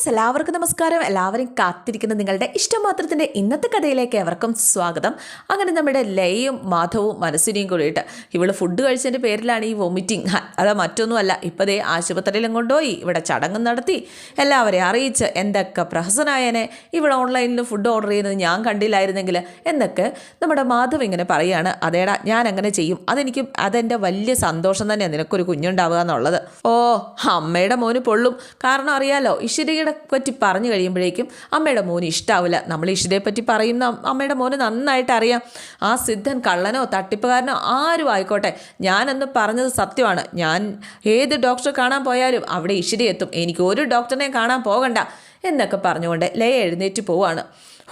Friends എല്ലാവർക്കും നമസ്കാരം. എല്ലാവരും കാത്തിരിക്കുന്ന നിങ്ങളുടെ ഇഷ്ടമാത്രത്തിന്റെ ഇന്നത്തെ കഥയിലേക്ക് എവർക്കും സ്വാഗതം. അങ്ങനെ നമ്മുടെ ലയയും മാധവും മനസ്സിനെയും കൂടിയിട്ട് ഇവൾ ഫുഡ് കഴിച്ചതിന്റെ പേരിലാണ് ഈ വൊമിറ്റിംഗ് അത് മറ്റൊന്നുമല്ല. ദേ ആശുപത്രിയിലും കൊണ്ടുപോയി ഇവിടെ ചടങ്ങ് നടത്തി. എല്ലാവരെയും അറിയിച്ച് എന്തൊക്കെ പ്രഹസനായനെ ഇവിടെ ഓൺലൈനിൽ ഫുഡ് ഓർഡർ ചെയ്യുന്നത് ഞാൻ കണ്ടില്ലായിരുന്നെങ്കിൽ എന്നൊക്കെ നമ്മുടെ മാധവ് ഇങ്ങനെ പറയുകയാണ് അതേടാ ഞാൻ അങ്ങനെ ചെയ്യും. അതെനിക്ക് അതെന്റെ വലിയ സന്തോഷം തന്നെയാണ് നിനക്കൊരു കുഞ്ഞുണ്ടാവുക എന്നുള്ളത്. ഓ അമ്മയുടെ മോന് പൊള്ളും. കാരണം അറിയാലോ ഇഷിതയുടെ പറ്റി പറഞ്ഞു കഴിയുമ്പോഴേക്കും അമ്മയുടെ മോന് ഇഷ്ടാവില്ല നമ്മൾ ഇഷിതയെ പറ്റി പറയുന്ന അമ്മയുടെ മോന് നന്നായിട്ട് അറിയാം. ആ സിദ്ധൻ കള്ളനോ തട്ടിപ്പുകാരനോ ആരും ആയിക്കോട്ടെ. ഞാനെന്ന് പറഞ്ഞത് സത്യമാണ്. ഞാൻ ഏത് ഡോക്ടറെ കാണാൻ പോയാലും അവിടെ ഇഷിത എത്തും. എനിക്ക് ഒരു ഡോക്ടറിനെയും കാണാൻ പോകണ്ട എന്നൊക്കെ പറഞ്ഞുകൊണ്ട് ലയ എഴുന്നേറ്റ് പോവാണ്.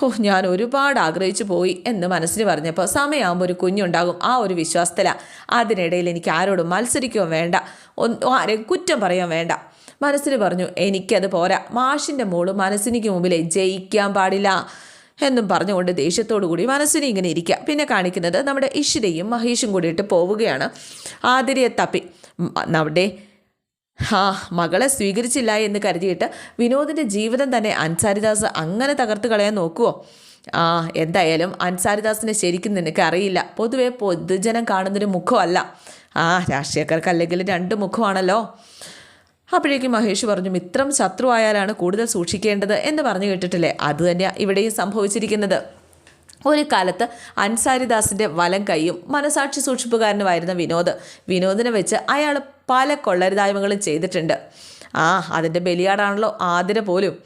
ഓ ഞാൻ ഒരുപാട് ആഗ്രഹിച്ചു പോയി എന്ന് മനസ്സിന് പറഞ്ഞപ്പോൾ സമയമാകുമ്പോൾ ഒരു കുഞ്ഞുണ്ടാകും. ആ ഒരു വിശ്വാസത്തിലാണ് അതിനിടയിൽ എനിക്ക് ആരോടും മത്സരിക്കുകയും വേണ്ട. ആരെയും കുറ്റം പറയാൻ വേണ്ട. മനസ്സിന് പറഞ്ഞു എനിക്കത് പോരാ. മാഷിന്റെ മോൾ മനസ്സിനിക്ക് മുമ്പിലേ ജയിക്കാൻ പാടില്ല എന്നും പറഞ്ഞുകൊണ്ട് ദേഷ്യത്തോടു കൂടി മനസ്സിനെ ഇങ്ങനെ ഇരിക്കുക പിന്നെ കാണിക്കുന്നത് നമ്മുടെ ഇഷിതയും മഹേഷും കൂടിയിട്ട് പോവുകയാണ്. ആതിരയെ തപ്പി. നമ്മുടെ ആ മകളെ സ്വീകരിച്ചില്ല എന്ന് കരുതിയിട്ട് വിനോദിന്റെ ജീവിതം തന്നെ അൻസാരിദാസ് അങ്ങനെ തകർത്ത് കളയാൻ നോക്കുമോ ആ എന്തായാലും അൻസാരിദാസിനെ ശരിക്കും നിനക്ക് അറിയില്ല. പൊതുവെ പൊതുജനം കാണുന്നൊരു മുഖമല്ല. ആ രാഷ്ട്രീയക്കാർക്ക് അല്ലെങ്കിൽ രണ്ട് മുഖമാണല്ലോ. അപ്പോഴേക്കും മഹേഷ് പറഞ്ഞു മിത്രം ശത്രു ആയാലാണ് കൂടുതൽ സൂക്ഷിക്കേണ്ടത് എന്ന് പറഞ്ഞു കേട്ടിട്ടില്ലേ? അത് തന്നെയാണ് ഇവിടെയും സംഭവിച്ചിരിക്കുന്നത്. ഒരു കാലത്ത് അൻസാരിദാസിന്റെ വലം കൈയും മനസാക്ഷി സൂക്ഷിപ്പുകാരനുമായിരുന്ന വിനോദ് വിനോദിനെ വെച്ച് അയാൾ പല കൊള്ളരുതായ്മകളും ചെയ്തിട്ടുണ്ട്. ആ അതിന്റെ ബലിയാടാണല്ലോ ആതിര പോലും.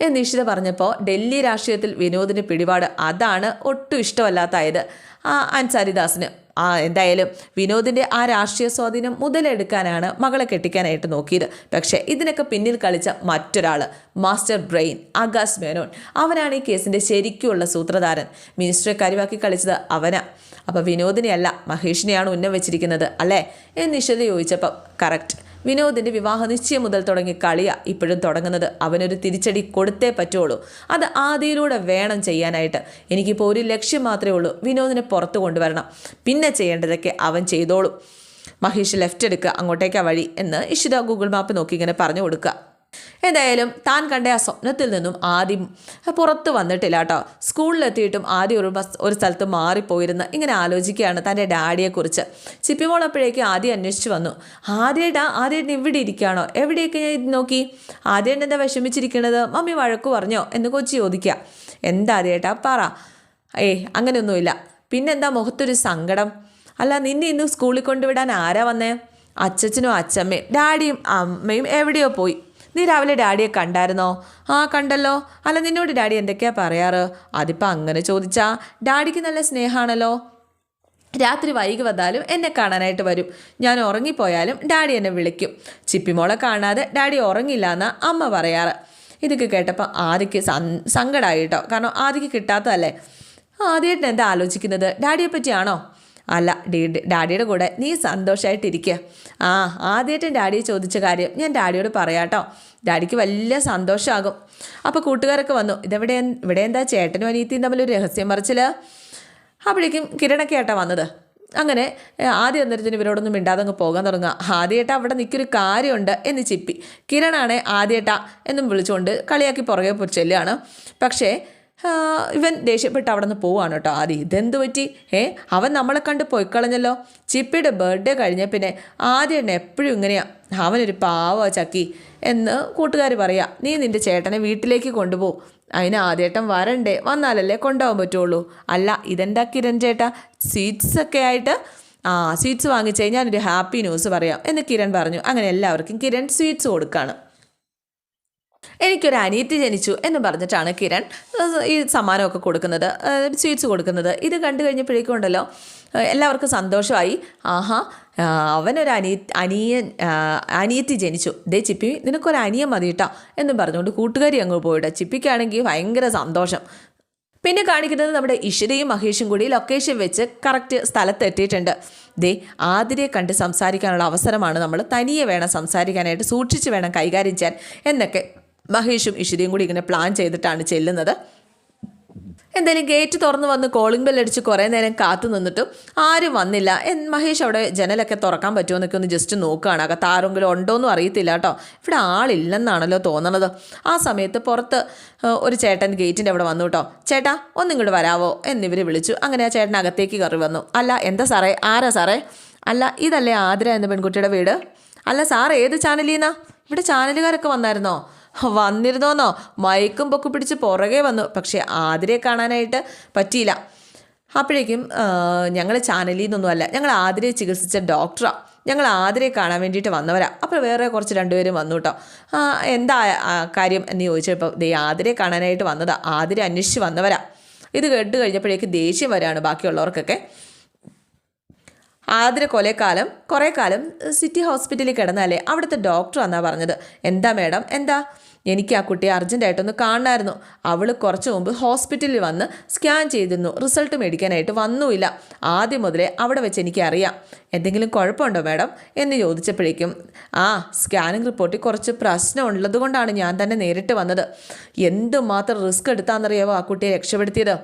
എന്ന് പറഞ്ഞപ്പോൾ ഡൽഹി രാഷ്ട്രീയത്തിൽ വിനോദിന് പിടിപാട് അതാണ് ഒട്ടും ഇഷ്ടമല്ലാത്തായത്. ആ അൻസാരിദാസിന്. ആ എന്തായാലും വിനോദിന്റെ ആ രാഷ്ട്രീയ സ്വാധീനം മുതലെടുക്കാനാണ് മകളെ കെട്ടിക്കാനായിട്ട് നോക്കിയത്. പക്ഷേ ഇതിനൊക്കെ പിന്നിൽ കളിച്ച മറ്റൊരാൾ മാസ്റ്റർ ബ്രെയിൻ ആകാശ് മേനോൻ അവനാണ് ഈ കേസിന്റെ ശരിക്കുമുള്ള സൂത്രധാരൻ. മിനിസ്റ്ററെ കരുവാക്കി കളിച്ചത് അവനാ. അപ്പോൾ വിനോദിനെയല്ല മഹേഷിനെയാണ് ഉന്നം വെച്ചിരിക്കുന്നത് അല്ലേ? എന്ന് നിഷിത ചോദിച്ചപ്പം കറക്റ്റ്. വിനോദിന്റെ വിവാഹ നിശ്ചയം മുതൽ തുടങ്ങി കളിയ ഇപ്പോഴും തുടങ്ങുന്നത്. അവനൊരു തിരിച്ചടി കൊടുത്തേ പറ്റുള്ളൂ. അത് ആദിയിലൂടെ വേണം ചെയ്യാനായിട്ട്. എനിക്കിപ്പോൾ ഒരു ലക്ഷ്യം മാത്രമേ ഉള്ളൂ. വിനോദിനെ പുറത്തു കൊണ്ടുവരണം. പിന്നെ ചെയ്യേണ്ടതൊക്കെ അവൻ ചെയ്തോളും. മഹേഷ് ലെഫ്റ്റ് എടുക്കുക അങ്ങോട്ടേക്കാ വഴി എന്ന് ഇഷിത ഗൂഗിൾ മാപ്പ് നോക്കി ഇങ്ങനെ പറഞ്ഞു കൊടുക്കുക. എന്തായാലും താൻ കണ്ട ആ സ്വപ്നത്തിൽ നിന്നും ആദ്യം പുറത്ത് വന്നിട്ടില്ല കേട്ടോ. സ്കൂളിലെത്തിയിട്ടും ആദ്യം ഒരു ബസ് ഒരു സ്ഥലത്ത് മാറിപ്പോയിരുന്ന ഇങ്ങനെ ആലോചിക്കുകയാണ് തന്റെ ഡാഡിയെക്കുറിച്ച്. ചിപ്പിമോൾ അപ്പോഴേക്കും ആദ്യം അന്വേഷിച്ച് വന്നു. ആദ്യമായിട്ടാ ആദ്യേട്ടൻ ഇവിടെ ഇരിക്കുകയാണോ? എവിടെയൊക്കെ ഞാൻ നോക്കി? ആദ്യം എന്താ വിഷമിച്ചിരിക്കണത്? മമ്മി വഴക്ക് പറഞ്ഞോ? എന്ന് കൊച്ചി ചോദിക്കുക. എന്താ ആദ്യമായിട്ടാ പറ. ഏയ് അങ്ങനെയൊന്നുമില്ല. പിന്നെന്താ മുഖത്തൊരു സങ്കടം? അല്ല നിന്നെ ഇന്ന് സ്കൂളിൽ കൊണ്ടുവിടാൻ ആരാ വന്നേ? അച്ചച്ചനും അച്ചമ്മയും ഡാഡിയും അമ്മയും എവിടെയോ പോയി. നീ രാവിലെ ഡാഡിയെ കണ്ടായിരുന്നോ? ആ കണ്ടല്ലോ. അല്ല നിന്നോട് ഡാഡി എന്തൊക്കെയാ പറയാറ്? അതിപ്പോൾ അങ്ങനെ ചോദിച്ചാ ഡാഡിക്ക് നല്ല സ്നേഹമാണല്ലോ രാത്രി വൈകി വന്നാലും എന്നെ കാണാനായിട്ട് വരും. ഞാൻ ഉറങ്ങിപ്പോയാലും ഡാഡി എന്നെ വിളിക്കും. ചിപ്പിമോളെ കാണാതെ ഡാഡി ഉറങ്ങില്ല എന്നാണ് അമ്മ പറയാറ്. ഇതൊക്കെ കേട്ടപ്പോൾ ആദിക്ക് സങ്കടമായി കേട്ടോ. കാരണം ആദിക്ക് കിട്ടാത്തതല്ലേ? ആദ്യമായിട്ട് എന്താ ആലോചിക്കുന്നത്? ഡാഡിയെ പറ്റിയാണോ അല്ല ഡാഡിയുടെ കൂടെ നീ സന്തോഷമായിട്ടിരിക്കുക ആ ആദ്യമായിട്ടും ഡാഡിയെ ചോദിച്ച കാര്യം ഞാൻ ഡാഡിയോട് പറയാട്ടോ. ഡാഡിക്ക് വലിയ സന്തോഷമാകും അപ്പോൾ കൂട്ടുകാരൊക്കെ വന്നു ഇതെവിടെ ഇവിടെ എന്താ ചേട്ടനും അനിയത്തിയും തമ്മിലൊരു രഹസ്യം മറിച്ചിൽ അപ്പോഴേക്കും കിരണൊക്കെ ആട്ടാ വന്നത്. അങ്ങനെ ആദ്യം അന്നേരത്തിന് ഇവരോടൊന്നും മിണ്ടാതെ അങ്ങ് പോകാൻ തുടങ്ങുക. ആദ്യേട്ട അവിടെ നിൽക്കൊരു കാര്യമുണ്ട് എന്ന് ചിപ്പി. കിരണാണെ ആദ്യേട്ട എന്നും വിളിച്ചുകൊണ്ട് കളിയാക്കി പുറകെ ചെല്ലുകയാണ്. പക്ഷേ ഇവൻ ദേഷ്യപ്പെട്ട് അവിടെ നിന്ന് പോവാണ് കേട്ടോ ആദ്യം ഇതെന്ത് പറ്റി? ഏ അവൻ നമ്മളെ കണ്ട് പോയിക്കളഞ്ഞല്ലോ. ചിപ്പിയുടെ ബർത്ത്ഡേ കഴിഞ്ഞ പിന്നെ ആദ്യം എപ്പോഴും ഇങ്ങനെയാ. അവനൊരു പാവ ചക്കി എന്ന് കൂട്ടുകാർ പറയാം. നീ നിന്റെ ചേട്ടനെ വീട്ടിലേക്ക് കൊണ്ടുപോകും അതിന് ആദ്യേട്ടൻ വരണ്ടേ. വന്നാലല്ലേ കൊണ്ടുപോകാൻ പറ്റുള്ളൂ. അല്ല ഇതെന്താ കിരൺ ചേട്ടാ? സ്വീറ്റ്സ് ഒക്കെ ആയിട്ട് ആ സ്വീറ്റ്സ് വാങ്ങിച്ചു ഞാനൊരു ഹാപ്പി ന്യൂസ് പറയാം എന്ന് കിരൺ പറഞ്ഞു. അങ്ങനെ എല്ലാവർക്കും കിരൺ സ്വീറ്റ്സ് കൊടുക്കുകയാണ് എനിക്കൊരു അനിയത്തി ജനിച്ചു എന്ന് പറഞ്ഞിട്ടാണ് കിരൺ ഈ സമ്മാനമൊക്കെ കൊടുക്കുന്നത് സ്വീറ്റ്സ് കൊടുക്കുന്നത്. ഇത് കണ്ടു കഴിഞ്ഞപ്പോഴേക്കും ഉണ്ടല്ലോ എല്ലാവർക്കും സന്തോഷമായി. ആഹാ അവനൊരു അനിയ അനിയൻ അനിയത്തി ജനിച്ചു. ദേ ചിപ്പി നിനക്കൊരു അനിയൻ മതി കേട്ടോ എന്ന് പറഞ്ഞുകൊണ്ട് കൂട്ടുകാരി അങ്ങ് പോയിട്ട് ചിപ്പിക്കാണെങ്കിൽ ഭയങ്കര സന്തോഷം. പിന്നെ കാണിക്കുന്നത് നമ്മുടെ ഇഷിതയും മഹേഷും കൂടി ലൊക്കേഷൻ വെച്ച് കറക്റ്റ് സ്ഥലത്ത് എത്തിയിട്ടുണ്ട്. ദേ ആതിരെ കണ്ട് സംസാരിക്കാനുള്ള അവസരമാണ് നമ്മൾ തനിയെ വേണം സംസാരിക്കാനായിട്ട് സൂക്ഷിച്ച് വേണം കൈകാര്യം ചെയ്യാൻ എന്നൊക്കെ മഹേഷും ഇഷിരിയും കൂടി ഇങ്ങനെ പ്ലാൻ ചെയ്തിട്ടാണ് ചെല്ലുന്നത്. എന്തായാലും ഗേറ്റ് തുറന്നു വന്ന് കോളിംഗ് ബെൽ അടിച്ച് കുറേ നേരം കാത്തു നിന്നിട്ടും ആരും വന്നില്ല. മഹേഷ് അവിടെ ജനലൊക്കെ തുറക്കാൻ പറ്റുമോ എന്നൊക്കെ ഒന്ന് ജസ്റ്റ് നോക്കുകയാണ്. അകത്ത് ആരെങ്കിലും ഉണ്ടോയെന്നും അറിയത്തില്ല കേട്ടോ. ഇവിടെ ആളില്ലെന്നാണല്ലോ തോന്നണത്. ആ സമയത്ത് പുറത്ത് ഒരു ചേട്ടൻ ഗേറ്റിന്റെ അവിടെ വന്നു കേട്ടോ. ചേട്ടാ ഒന്നിങ്ങോട്ട് വരാവോ? എന്നിവർ വിളിച്ചു. അങ്ങനെ ആ ചേട്ടൻ അകത്തേക്ക് കയറി വന്നു. അല്ല എന്താ സാറേ? ആരാ സാറേ? അല്ല ഇതല്ലേ ആതിര എന്ന പെൺകുട്ടിയുടെ വീട്? അല്ല സാർ ഏത് ചാനലിൽ നിന്നാ ഇവിടെ ചാനലുകാരൊക്കെ വന്നായിരുന്നോ? വന്നിരുന്നോന്നോ? മയക്കും പൊക്കി പിടിച്ച് പുറകെ വന്നു. പക്ഷേ ആതിരയെ കാണാനായിട്ട് പറ്റിയില്ല. അപ്പോഴേക്കും ഞങ്ങൾ ചാനലിൽ നിന്നൊന്നുമല്ല ഞങ്ങൾ ആതിരയെ ചികിത്സിച്ച ഡോക്ടറാണ് ഞങ്ങൾ ആതിരയെ കാണാൻ വേണ്ടിയിട്ട് വന്നവരാ. അപ്പോൾ വേറെ കുറച്ച് രണ്ടുപേരും വന്നു കേട്ടോ. എന്താ കാര്യം എന്ന് ചോദിച്ചപ്പോൾ ദേ ആതിരയെ കാണാനായിട്ട് വന്നതാ. ആതിര അന്വേഷിച്ച് വന്നവരാ. ഇത് കേട്ട് കഴിഞ്ഞപ്പോഴേക്ക് ദേഷ്യം വരാണ് ബാക്കിയുള്ളവർക്കൊക്കെ. ആതിര കൊലേ കുറേ കാലം സിറ്റി ഹോസ്പിറ്റലിൽ കിടന്നാലേ അവിടുത്തെ ഡോക്ടർ എന്നാ പറഞ്ഞത്. എന്താ മേഡം? എന്താ? എനിക്ക് ആ കുട്ടിയെ അർജന്റായിട്ടൊന്ന് കാണണമായിരുന്നു അവൾ കുറച്ച് മുമ്പ് ഹോസ്പിറ്റലിൽ വന്ന് സ്കാൻ ചെയ്തിരുന്നു. റിസൾട്ട് മേടിക്കാനായിട്ട് വന്നുമില്ല. ആദ്യം മുതലേ അവിടെ വെച്ച് എനിക്കറിയാം. എന്തെങ്കിലും കുഴപ്പമുണ്ടോ മാഡം? എന്ന് ചോദിച്ചപ്പോഴേക്കും ആ സ്കാനിങ് റിപ്പോർട്ടിൽ കുറച്ച് പ്രശ്നം ഉള്ളതുകൊണ്ടാണ് ഞാൻ തന്നെ നേരിട്ട് വന്നത്. എന്തുമാത്രം റിസ്ക് എടുത്താണെന്നറിയാവോ ആ കുട്ടിയെ രക്ഷപ്പെടുത്തിയത്?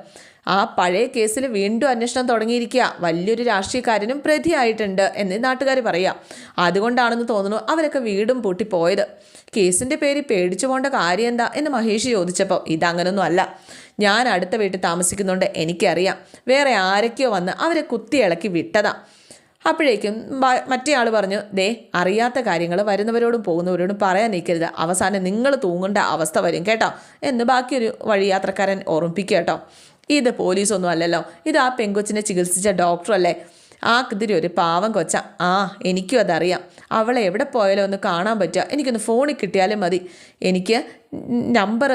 ആ പഴയ കേസിൽ വീണ്ടും അന്വേഷണം തുടങ്ങിയിരിക്കുക. വലിയൊരു രാഷ്ട്രീയക്കാരനും പ്രതിയായിട്ടുണ്ട് എന്ന് നാട്ടുകാർ പറയാം. അതുകൊണ്ടാണെന്ന് തോന്നുന്നു അവരൊക്കെ വീടും പൂട്ടി പോയത്. കേസിന്റെ പേര് പേടിച്ചു പോകേണ്ട കാര്യം എന്താ എന്ന് മഹേഷ് ചോദിച്ചപ്പോൾ ഇതങ്ങനൊന്നും അല്ല. ഞാൻ അടുത്ത വീട്ടിൽ താമസിക്കുന്നുണ്ട് എനിക്കറിയാം. വേറെ ആരൊക്കെയോ വന്ന് അവരെ കുത്തി ഇളക്കി വിട്ടതാ. അപ്പോഴേക്കും മറ്റേ ആൾ പറഞ്ഞു ദേ അറിയാത്ത കാര്യങ്ങൾ വരുന്നവരോടും പോകുന്നവരോടും പറയാൻ നിൽക്കരുത്. അവസാനം നിങ്ങൾ തൂങ്ങേണ്ട അവസ്ഥ വരും കേട്ടോ? എന്ന് ബാക്കിയൊരു വഴി യാത്രക്കാരൻ ഓർമ്മിപ്പിക്കുക കേട്ടോ. ഇത് പോലീസൊന്നും അല്ലല്ലോ ഇത് ആ പെങ്കൊച്ചിനെ ചികിത്സിച്ച ഡോക്ടറല്ലേ? ആ ഇതിരി ഒരു പാവം കൊച്ച. ആ എനിക്കും അതറിയാം. അവളെ എവിടെ പോയാലോ ഒന്ന് കാണാൻ പറ്റുക. എനിക്കൊന്ന് ഫോണിൽ കിട്ടിയാലും മതി. എനിക്ക് നമ്പർ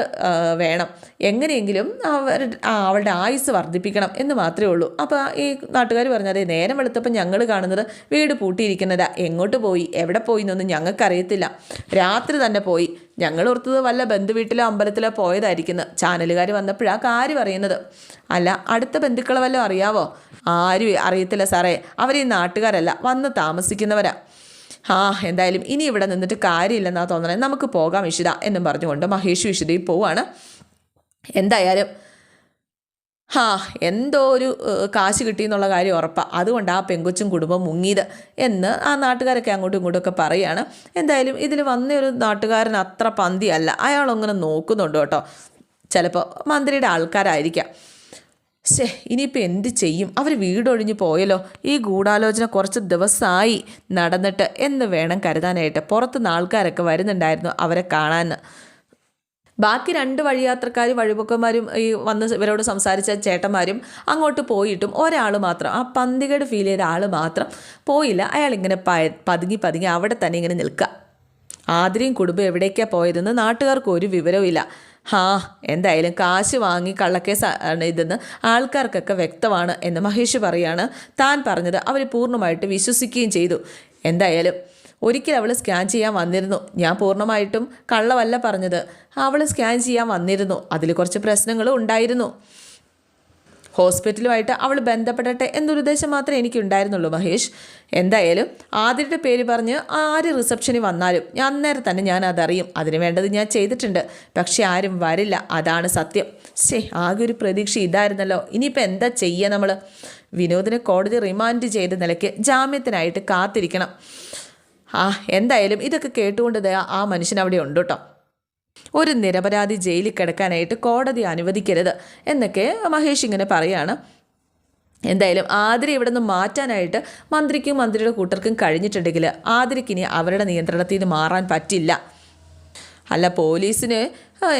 വേണം. എങ്ങനെയെങ്കിലും അവരുടെ അവളുടെ ആയുസ് വർദ്ധിപ്പിക്കണം എന്ന് മാത്രമേ ഉള്ളൂ. അപ്പോൾ ഈ നാട്ടുകാർ പറഞ്ഞത് നേരം വെളുത്തപ്പോൾ ഞങ്ങൾ കാണുന്നത് വീട് പൂട്ടിയിരിക്കുന്നതാ. എങ്ങോട്ട് പോയി? എവിടെ പോയി എന്നൊന്നും ഞങ്ങൾക്കറിയത്തില്ല. രാത്രി തന്നെ പോയി. ഞങ്ങൾ ഓർത്തത് വല്ല ബന്ധുവീട്ടിലോ അമ്പലത്തിലോ പോയതായിരിക്കുന്നു. ചാനലുകാർ വന്നപ്പോഴാണ് കാര്യം അറിയുന്നത് അല്ല അടുത്ത ബന്ധുക്കളെ വല്ലതും അറിയാവോ? ആരും അറിയത്തില്ല സാറേ. അവർ ഈ നാട്ടുകാരല്ല. വന്ന് താമസിക്കുന്നവരാ. ആ എന്തായാലും ഇനി ഇവിടെ നിന്നിട്ട് കാര്യമില്ലെന്നാ തോന്നണേ. നമുക്ക് പോകാം ഇഷിത എന്നും പറഞ്ഞുകൊണ്ട് മഹേഷ് ഇഷിതയും പോവാണ്. എന്തായാലും ഹാ എന്തോ ഒരു കാശ് കാശ് കിട്ടിയെന്നുള്ള കാര്യം ഉറപ്പാണ് അതുകൊണ്ട് ആ പെങ്കൊച്ചും കുടുംബം മുങ്ങിയത് എന്ന് ആ നാട്ടുകാരൊക്കെ അങ്ങോട്ടും ഇങ്ങോട്ടും ഒക്കെ പറയുകയാണ് എന്തായാലും ഇതിൽ വന്ന ഒരു നാട്ടുകാരൻ അത്ര പന്തിയല്ല. അയാളങ്ങനെ നോക്കുന്നുണ്ട് കേട്ടോ. ചിലപ്പോൾ മന്ത്രിയുടെ ആൾക്കാരായിരിക്കാം. ശേ ഇനിയിപ്പോൾ എന്ത് ചെയ്യും? അവർ വീടൊഴിഞ്ഞു പോയല്ലോ. ഈ ഗൂഢാലോചന കുറച്ച് ദിവസമായി നടന്നിട്ട് എന്ന് വേണം കരുതാനായിട്ട്. പുറത്തുനിന്ന് ആൾക്കാരൊക്കെ വരുന്നുണ്ടായിരുന്നു അവരെ കാണാൻ. ബാക്കി രണ്ട് വഴിയാത്രക്കാരും വഴിപൊക്കന്മാരും ഈ വന്ന് ഇവരോട് സംസാരിച്ച ചേട്ടന്മാരും അങ്ങോട്ട് പോയിട്ടും ഒരാൾ മാത്രം ആ പന്തികേട് ഫീൽ ചെയ്ത ആൾ മാത്രം പോയില്ല. അയാൾ ഇങ്ങനെ പതുങ്ങി പതുങ്ങി അവിടെ തന്നെ ഇങ്ങനെ നിൽക്കുക. ആതിരയും കുടുംബം എവിടേക്കാണ് പോയതെന്ന് നാട്ടുകാർക്ക് ഒരു വിവരവുമില്ല. ഹാ എന്തായാലും കാശ് വാങ്ങി കള്ളക്കേസ് ആണ് ഇതെന്ന് ആൾക്കാർക്കൊക്കെ വ്യക്തമാണ് എന്ന് മഹേഷ് പറയാണ്. താൻ പറഞ്ഞത് അവർ പൂർണമായിട്ട് വിശ്വസിക്കുകയും ചെയ്തു. എന്തായാലും ഒരിക്കൽ അവൾ സ്കാൻ ചെയ്യാൻ വന്നിരുന്നു. ഞാൻ പൂർണമായിട്ടും കള്ളവല്ല പറഞ്ഞത്. അവൾ സ്കാൻ ചെയ്യാൻ വന്നിരുന്നു. അതിൽ കുറച്ച് പ്രശ്നങ്ങളും ഉണ്ടായിരുന്നു. ഹോസ്പിറ്റലുമായിട്ട് അവൾ ബന്ധപ്പെടട്ടെ എന്നൊരു ഉദ്ദേശം മാത്രമേ എനിക്കുണ്ടായിരുന്നുള്ളൂ മഹേഷ്. എന്തായാലും ആദ്യത്തെ പേര് പറഞ്ഞ് ആര് റിസപ്ഷനിൽ വന്നാലും അന്നേരം തന്നെ ഞാൻ അതറിയും. അതിന് വേണ്ടത് ഞാൻ ചെയ്തിട്ടുണ്ട്. പക്ഷേ ആരും വരില്ല. അതാണ് സത്യം. ശേ ആകെ ഒരു പ്രതീക്ഷ ഇതായിരുന്നല്ലോ. ഇനിയിപ്പോൾ എന്താ ചെയ്യുക നമ്മൾ വിനോദിനെ കോടതി റിമാൻഡ് ചെയ്ത നിലയ്ക്ക് ജാമ്യത്തിനായിട്ട് കാത്തിരിക്കണം. ആ എന്തായാലും ഇതൊക്കെ കേട്ടുകൊണ്ട് ആ മനുഷ്യൻ അവിടെ ഉണ്ട് കേട്ടോ ഒരു നിരപരാധി ജയിലിൽ കിടക്കാനായിട്ട് കോടതി അനുവദിക്കരുത് എന്നൊക്കെ മഹേഷ് ഇങ്ങനെ പറയാണ്. എന്തായാലും ആതിരി ഇവിടെ നിന്ന് മാറ്റാനായിട്ട് മന്ത്രിക്കും മന്ത്രിയുടെ കൂട്ടർക്കും കഴിഞ്ഞിട്ടുണ്ടെങ്കിൽ ആതിരിക്ക് ഇനി അവരുടെ നിയന്ത്രണത്തിൽ നിന്ന് മാറാൻ പറ്റില്ല. അല്ല പോലീസിന്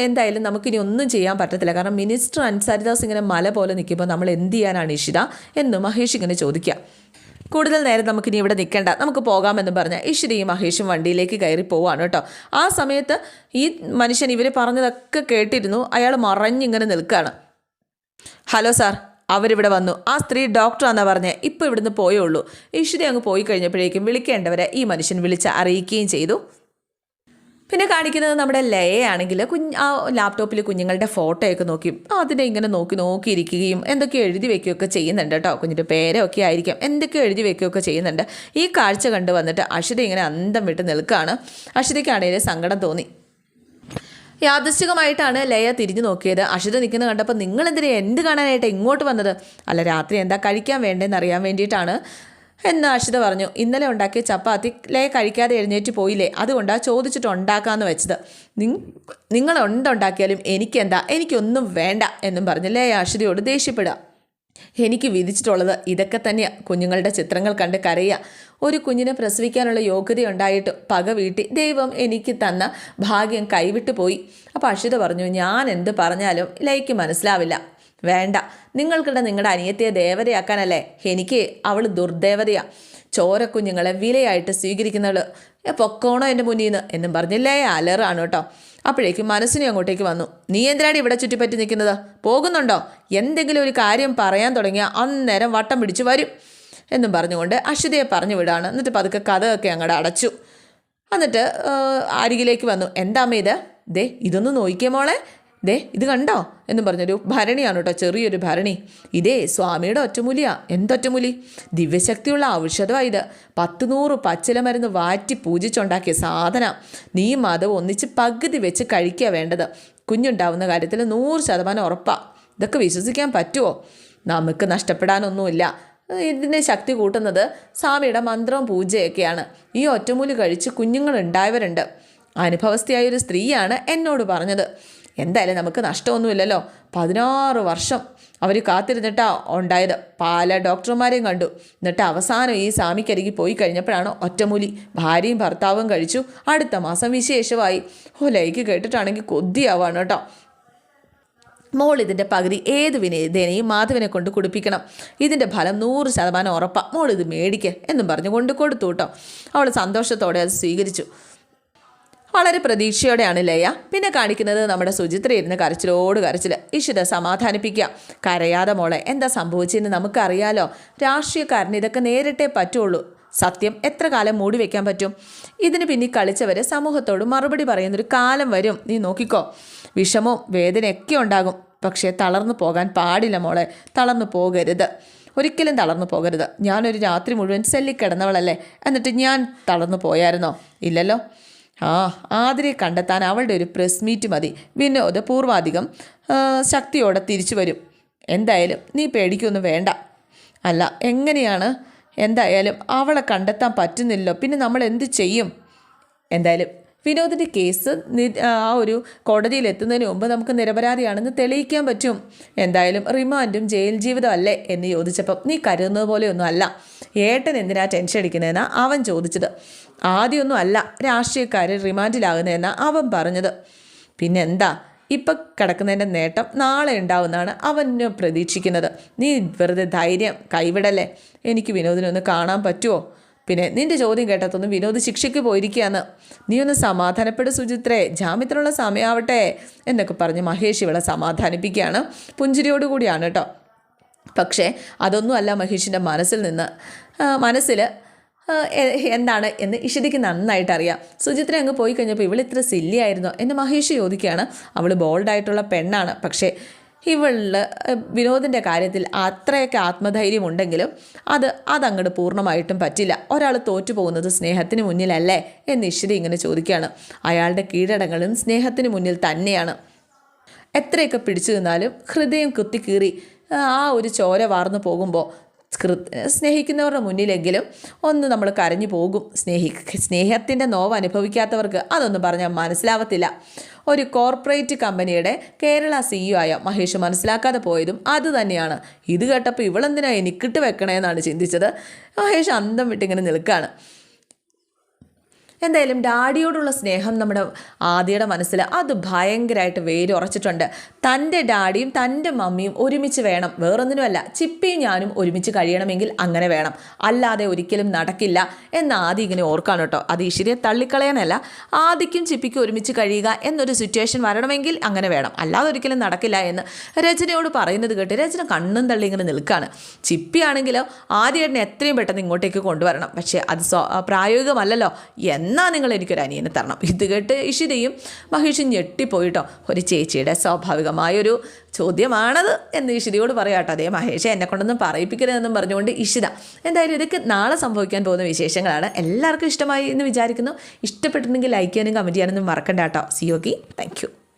എന്തായാലും നമുക്കിനി ഒന്നും ചെയ്യാൻ പറ്റത്തില്ല. കാരണം മിനിസ്റ്റർ അൻസാരിദാസ് ഇങ്ങനെ മല പോലെ നിൽക്കുമ്പോൾ നമ്മൾ എന്ത് ചെയ്യാനാണ് ഇഷിത എന്ന് മഹേഷ് ഇങ്ങനെ ചോദിക്കുക. കൂടുതൽ നേരം നമുക്കിനി ഇവിടെ നിൽക്കേണ്ട. നമുക്ക് പോകാമെന്ന് പറഞ്ഞ ഇഷിരിയും മഹേഷും വണ്ടിയിലേക്ക് കയറി പോവാണ് കേട്ടോ. ആ സമയത്ത് ഈ മനുഷ്യൻ ഇവർ പറഞ്ഞതൊക്കെ കേട്ടിരുന്നു. അയാൾ മറഞ്ഞിങ്ങനെ നിൽക്കുകയാണ് ഹലോ സാർ അവരിവിടെ വന്നു. ആ സ്ത്രീ ഡോക്ടറാന്നാ പറഞ്ഞത് ഇപ്പോൾ ഇവിടുന്ന് പോയേ ഉള്ളൂ. ഈശ്വരി അങ്ങ് പോയി കഴിഞ്ഞപ്പോഴേക്കും വിളിക്കേണ്ടവരെ ഈ മനുഷ്യൻ വിളിച്ച് അറിയിക്കുകയും ചെയ്തു. പിന്നെ കാണിക്കുന്നത് നമ്മുടെ ലയയാണെങ്കിൽ കുഞ്ഞ് ആ ലാപ്ടോപ്പിൽ കുഞ്ഞുങ്ങളുടെ ഫോട്ടോയൊക്കെ നോക്കി അതിനെ ഇങ്ങനെ നോക്കി നോക്കിയിരിക്കുകയും എന്തൊക്കെ എഴുതി വെക്കുകയൊക്കെ ചെയ്യുന്നുണ്ട് കേട്ടോ. കുഞ്ഞിന്റെ പേരൊക്കെ ആയിരിക്കാം. എന്തൊക്കെ എഴുതി വെക്കുകയൊക്കെ ചെയ്യുന്നുണ്ട്. ഈ കാഴ്ച കണ്ട് വന്നിട്ട് അഷിത ഇങ്ങനെ അന്തം വിട്ട് നിൽക്കുകയാണ്. അഷിതയ്ക്കാണെങ്കിൽ സങ്കടം തോന്നി. യാദൃശ്ചികമായിട്ടാണ് ലയ തിരിഞ്ഞു നോക്കിയത്. അഷിത നിൽക്കുന്ന കണ്ടപ്പോൾ നിങ്ങൾ എന്തിനാ എന്ത് കാണാനായിട്ട് ഇങ്ങോട്ട് വന്നത്? അല്ല രാത്രി എന്താ കഴിക്കാൻ വേണ്ടതെന്ന് അറിയാൻ വേണ്ടിയിട്ടാണ് എന്ന് അർഷിത പറഞ്ഞു. ഇന്നലെ ഉണ്ടാക്കിയ ചപ്പാത്തി ലേ കഴിക്കാതെ എഴുന്നേറ്റ് പോയില്ലേ? അതുകൊണ്ടാണ് ചോദിച്ചിട്ട് ഉണ്ടാക്കാമെന്ന് വെച്ചത്. നിങ്ങൾ എന്തുണ്ടാക്കിയാലും എനിക്കെന്താ? എനിക്കൊന്നും വേണ്ട എന്നും പറഞ്ഞ് ലേ അർഷിതയോട് ദേഷ്യപ്പെടുക. എനിക്ക് വിധിച്ചിട്ടുള്ളത് ഇതൊക്കെ തന്നെയാണ് കുഞ്ഞുങ്ങളുടെ ചിത്രങ്ങൾ കണ്ട് കരയുക. ഒരു കുഞ്ഞിനെ പ്രസവിക്കാനുള്ള യോഗ്യത ഉണ്ടായിട്ട് പക വീട്ടി ദൈവം എനിക്ക് തന്ന ഭാഗ്യം കൈവിട്ടു പോയി. അപ്പോൾ അക്ഷിത പറഞ്ഞു ഞാൻ എന്ത് പറഞ്ഞാലും ലൈക്ക് മനസ്സിലാവില്ല. വേണ്ട. നിങ്ങൾക്കിടെ നിങ്ങളുടെ അനിയത്തിയെ ദേവതയാക്കാനല്ലേ? എനിക്ക് അവൾ ദുർദേവതയാ. ചോരക്കുഞ്ഞുങ്ങളെ വിലയായിട്ട് സ്വീകരിക്കുന്നവൾ പൊക്കോണോ എന്റെ മുന്നിൽ നിന്ന് എന്നും പറഞ്ഞില്ലേ അലറാണ് കേട്ടോ. അപ്പോഴേക്കും മനസ്സിനെ അങ്ങോട്ടേക്ക് വന്നു. നീ എന്തിനാണ് ഇവിടെ ചുറ്റിപ്പറ്റി നിൽക്കുന്നത്? പോകുന്നുണ്ടോ? എന്തെങ്കിലും ഒരു കാര്യം പറയാൻ തുടങ്ങിയാൽ അന്നേരം വട്ടം പിടിച്ച് വരും. എന്നും പറഞ്ഞുകൊണ്ട് അശ്വതിയെ പറഞ്ഞു വിടാണ്. എന്നിട്ട് പതുക്കെ കഥയൊക്കെ അങ്ങോട്ട് അടച്ചു. എന്നിട്ട് അരികിലേക്ക് വന്നു. എന്താ അമ്മ ഇത്? ദേ ഇതൊന്ന് നോക്കിയേ മോളെ. ദേ ഇത് കണ്ടോ? എന്ന് പറഞ്ഞൊരു ഭരണിയാണ് കേട്ടോ ചെറിയൊരു ഭരണി. ഇതേ സ്വാമിയുടെ ഒറ്റമൂലിയാ. എന്തൊറ്റമൂലി? ദിവ്യശക്തിയുള്ള ഔഷധമാണ് ഇത്. പത്ത് നൂറ് പച്ചില മരുന്ന് വാറ്റി പൂജിച്ചുണ്ടാക്കിയ സാധന. നീ മതം ഒന്നിച്ച് പകുതി വെച്ച് കഴിക്കുക വേണ്ടത്. കുഞ്ഞുണ്ടാവുന്ന കാര്യത്തിൽ നൂറ് ശതമാനം ഉറപ്പാണ് ഇതൊക്കെ വിശ്വസിക്കാൻ പറ്റുമോ നമുക്ക് നഷ്ടപ്പെടാനൊന്നുമില്ല. ഇതിനെ ശക്തി കൂട്ടുന്നത് സ്വാമിയുടെ മന്ത്രവും പൂജയൊക്കെയാണ്. ഈ ഒറ്റമൂലി കഴിച്ച് കുഞ്ഞുങ്ങൾ ഉണ്ടായവരുണ്ട് അനുഭവസ്ഥയായ ഒരു സ്ത്രീയാണ് എന്നോട് പറഞ്ഞത്. എന്തായാലും നമുക്ക് നഷ്ടമൊന്നുമില്ലല്ലോ. പതിനാറ് വർഷം അവർ കാത്തിരുന്നിട്ടാ ഉണ്ടായത്. പല ഡോക്ടർമാരെയും കണ്ടു. എന്നിട്ട് അവസാനം ഈ സ്വാമിക്കരികി പോയി കഴിഞ്ഞപ്പോഴാണ് ഒറ്റമൂലി ഭാര്യയും ഭർത്താവും കഴിച്ചു. അടുത്ത മാസം വിശേഷമായി. ഓ ലൈക്ക് കേട്ടിട്ടാണെങ്കിൽ കൊതിയാവാണ് കേട്ടോ. മോൾ ഇതിന്റെ പകുതി ഏത് വിനേതേനെയും മാധവനെ കൊണ്ട് കുടിപ്പിക്കണം. ഇതിന്റെ ഫലം നൂറ് ശതമാനം ഉറപ്പാണ് മോൾ ഇത് മേടിക്കുക എന്നും പറഞ്ഞു കൊണ്ട് കൊടുത്തു കേട്ടോ. അവൾ സന്തോഷത്തോടെ അത് സ്വീകരിച്ചു. വളരെ പ്രതീക്ഷയോടെയാണ് ലയ പിന്നെ കാണിക്കുന്നത് നമ്മുടെ സുചിത്ര ഇരുന്ന് കരച്ചിലോട് കരച്ചിൽ ഇഷിത സമാധാനിപ്പിക്കുക. കരയാതെ മോളെ എന്താ സംഭവിച്ചെന്ന് നമുക്കറിയാലോ. രാഷ്ട്രീയക്കാരന് ഇതൊക്കെ നേരിട്ടേ പറ്റുള്ളൂ. സത്യം എത്ര കാലം മൂടി വെക്കാൻ പറ്റും? ഇതിന് പിന്നിൽ കളിച്ചവരെ സമൂഹത്തോട് മറുപടി പറയുന്നൊരു കാലം വരും. നീ നോക്കിക്കോ. വിഷമവും വേദനയൊക്കെ ഉണ്ടാകും. പക്ഷേ തളർന്നു പോകാൻ പാടില്ല മോളെ. തളർന്നു പോകരുത്. ഒരിക്കലും തളർന്നു പോകരുത്. ഞാനൊരു രാത്രി മുഴുവൻ സെല്ലി കിടന്നവളല്ലേ. എന്നിട്ട് ഞാൻ തളർന്നു പോയായിരുന്നോ? ഇല്ലല്ലോ. ആ ആതിരെ കണ്ടെത്താൻ അവളുടെ ഒരു പ്രസ് മീറ്റ് മതി. വിനോദ പൂർവാധികം ശക്തിയോടെ തിരിച്ചു വരും. എന്തായാലും നീ പേടിക്കൊന്നും വേണ്ട. അല്ല എങ്ങനെയാണ്? എന്തായാലും അവളെ കണ്ടെത്താൻ പറ്റുന്നില്ലോ പിന്നെ നമ്മൾ എന്ത് ചെയ്യും? എന്തായാലും വിനോദിന്റെ കേസ് ആ ഒരു കോടതിയിൽ എത്തുന്നതിന് മുമ്പ് നമുക്ക് നിരപരാധിയാണെന്ന് തെളിയിക്കാൻ പറ്റും. എന്തായാലും റിമാൻഡും ജയിൽ ജീവിതം അല്ലേ എന്ന് ചോദിച്ചപ്പം നീ കരുതുന്നത് പോലെയൊന്നും അല്ല. ഏട്ടൻ എന്തിനാ ടെൻഷൻ അടിക്കുന്നതെന്നാണ് അവൻ ചോദിച്ചത്. ആദ്യമൊന്നും അല്ല രാഷ്ട്രീയക്കാർ റിമാൻഡിലാകുന്നതെന്നാണ് അവൻ പറഞ്ഞത്. പിന്നെന്താ? ഇപ്പം കിടക്കുന്നതിന്റെ നേട്ടം നാളെ ഉണ്ടാവുമെന്നാണ് അവന് പ്രതീക്ഷിക്കുന്നത്. നീ വെറുതെ ധൈര്യം കൈവിടല്ലേ? എനിക്ക് വിനോദിനൊന്ന് കാണാൻ പറ്റുമോ പിന്നെ നിന്റെ ചോദ്യം കേട്ടതൊന്നും വിനോദ് ശിക്ഷയ്ക്ക് പോയിരിക്കുകയാണ്. നീ ഒന്ന് സമാധാനപ്പെട് സുചിത്രേ. ജാമ്യത്തിനുള്ള സമയമാവട്ടെ എന്നൊക്കെ പറഞ്ഞ് മഹേഷ് ഇവളെ സമാധാനിപ്പിക്കുകയാണ്. പുഞ്ചിരിയോടുകൂടിയാണ് കേട്ടോ. പക്ഷേ അതൊന്നുമല്ല മഹേഷിന്റെ മനസ്സിൽ നിന്ന്. മനസ്സിൽ എന്താണ് എന്ന് ഇഷിതയ്ക്ക് നന്നായിട്ട് അറിയാം സുജിത്ര അങ്ങ് പോയി കഴിഞ്ഞപ്പോൾ ഇവൾ ഇത്ര സില്ലിയായിരുന്നോ എന്ന് മഹേഷ് ചോദിക്കുകയാണ്. അവൾ ബോൾഡായിട്ടുള്ള പെണ്ണാണ്. പക്ഷേ ഇവളിൽ വിനോദിന്റെ കാര്യത്തിൽ അത്രയൊക്കെ ആത്മധൈര്യം ഉണ്ടെങ്കിലും അത് അതങ്ങോട്ട് പൂർണമായിട്ടും പറ്റില്ല. ഒരാൾ തോറ്റു പോകുന്നത് സ്നേഹത്തിന് മുന്നിലല്ലേ എന്ന് ഇഷിത ഇങ്ങനെ ചോദിക്കുകയാണ്. അയാളുടെ കീഴടങ്ങളും സ്നേഹത്തിന് മുന്നിൽ തന്നെയാണ്. എത്രയൊക്കെ പിടിച്ചു നിന്നാലും ഹൃദയം കുത്തിക്കീറി ആ ഒരു ചോര വാർന്നു പോകുമ്പോൾ സ്നേഹിക്കുന്നവരുടെ മുന്നിലെങ്കിലും ഒന്ന് നമ്മൾ കരഞ്ഞു പോകും. സ്നേഹി സ്നേഹത്തിന്റെ നോവ് അനുഭവിക്കാത്തവർക്ക് അതൊന്നും പറഞ്ഞാൽ മനസ്സിലാവത്തില്ല. ഒരു കോർപ്പറേറ്റ് കമ്പനിയുടെ കേരള സിഇഒ ആയ മഹേഷ് മനസ്സിലാക്കാതെ പോയതും അതുതന്നെയാണ് ഇത് കേട്ടപ്പോൾ ഇവളെന്തിനാണ് എനിക്കിട്ട് വെക്കണേ എന്നാണ് ചിന്തിച്ചത്. മഹേഷ് അന്തം വിട്ടിങ്ങനെ നിൽക്കുകയാണ് എന്തായാലും ഡാഡിയോടുള്ള സ്നേഹം നമ്മുടെ ആദ്യയുടെ മനസ്സിൽ അത് ഭയങ്കരമായിട്ട് വേരുറച്ചിട്ടുണ്ട്. തന്റെ ഡാഡിയും തന്റെ മമ്മിയും ഒരുമിച്ച് വേണം. വേറൊന്നിനുമല്ല ചിപ്പിയും ഞാനും ഒരുമിച്ച് കഴിയണമെങ്കിൽ അങ്ങനെ വേണം. അല്ലാതെ ഒരിക്കലും നടക്കില്ല എന്ന് ആദി ഇങ്ങനെ ഓർക്കാണ് കേട്ടോ. അത് ഈശ്വരിയെ തള്ളിക്കളയാനല്ല ആദിക്കും ചിപ്പിക്കും ഒരുമിച്ച് കഴിയുക എന്നൊരു സിറ്റുവേഷൻ വരണമെങ്കിൽ അങ്ങനെ വേണം. അല്ലാതെ ഒരിക്കലും നടക്കില്ല എന്ന് രചനയോട് പറയുന്നത് കേട്ട് രചന കണ്ണും തള്ളി ഇങ്ങനെ നിൽക്കുകയാണ് ചിപ്പിയാണെങ്കിലോ ആദ്യേട്ടനെ എത്രയും പെട്ടെന്ന് ഇങ്ങോട്ടേക്ക് കൊണ്ടുവരണം. പക്ഷേ അത് പ്രായോഗികമല്ലല്ലോ. എന്ന് എന്നാൽ നിങ്ങൾ എനിക്കൊരു അനിയനെ തരണം. ഇത് കേട്ട് ഇഷിതയും മഹേഷും ഞെട്ടിപ്പോയിട്ടോ. ഒരു ചേച്ചിയുടെ സ്വാഭാവികമായൊരു ചോദ്യമാണത് എന്ന് ഇഷിതയോട് പറയാട്ടോ. അതേ മഹേഷ് എന്നെ കൊണ്ടൊന്നും പറയിപ്പിക്കരുതെന്നും പറഞ്ഞുകൊണ്ട് ഇഷിത എന്തായാലും ഇതൊക്കെ നാളെ സംഭവിക്കാൻ പോകുന്ന വിശേഷങ്ങളാണ്. എല്ലാവർക്കും ഇഷ്ടമായി എന്ന് വിചാരിക്കുന്നു. ഇഷ്ടപ്പെട്ടിട്ടുണ്ടെങ്കിൽ ലൈക്ക് ചെയ്യാനും കമന്റ് ചെയ്യാനൊന്നും മറക്കണ്ട കേട്ടോ. സിയോക്കി താങ്ക്